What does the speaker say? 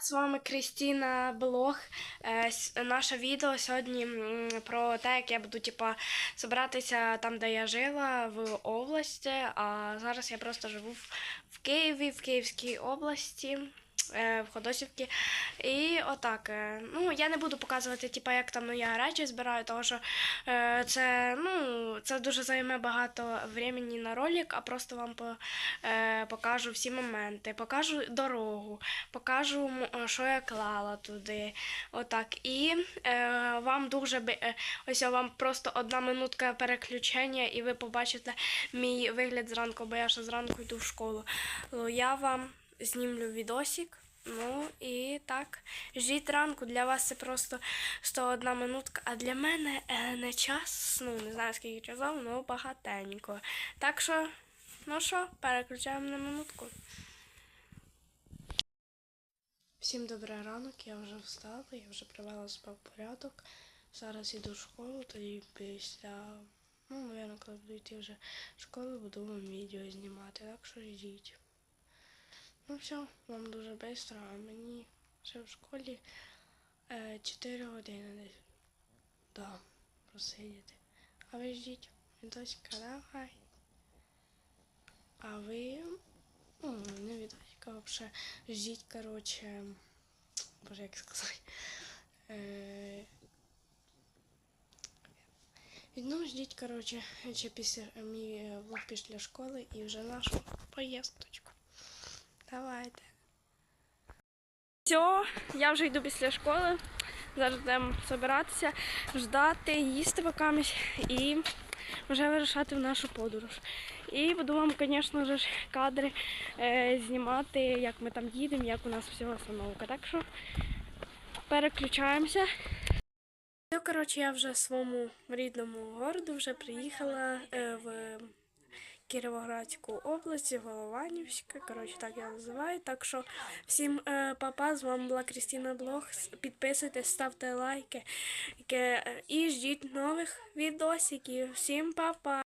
З вами Крістіна Блог. Е, Наше відео сьогодні про те, як я буду типа збиратися там, де я жила, в області. А зараз я просто живу в, в Києві, в Київській області. Е, В Ходосівці. І отак. е, Ну, я не буду показувати, типа, як там я речі збираю, тому що е, це, ну, це дуже займе багато времени на ролик, а просто вам по, покажу всі моменти, покажу дорогу, покажу, що я клала туди. Отак. І вам дуже би- ось вам просто одна минутка переключення, і ви побачите мій вигляд зранку, бо я ще зранку йду в школу. Ну, Я вам знімлю відосик. Ну і так, ждіть ранку. Для вас це просто 101 минутка, а для мене е, не час, ну не знаю скільки часов, але багатенько. Так що, ну що, переключаємо на минутку. Всім добрий ранок, я вже встала, я вже привела себе в порядок. Зараз іду в школу, тоді після, ну, мабуть, коли буду йти вже в школу, буду вам відео знімати, так що йдіть. Ну все, вам дуже швидко, а мені ще в школі е, 4 години десь. Да, просидіти. А ви ждіть, відосика, давай. А ви, ну, не відосика, вообще ждіть, короче, боже, як сказати. Е, Ну, ждіть, короче, чи після мій е, влог після школи і вже нашу поїздочку. Давайте. Все, я вже йду після школи. Зараз будемо збиратися, ждати, їсти покамість і вже вирушати в нашу подорож. І буду вам, звісно ж, кадри е, знімати, як ми там їдемо, як у нас всього остановка. Так що переключаємося. Ну, коротше, я вже в своєму рідному городу вже приїхала е, в Кіровоградську область, Голованівська, коротше, так я називаю. Так що всім е, папа, з вами була Крістіна Блог. Підписуйтесь, ставте лайки е, і ждіть нових відосиків. Всім папа!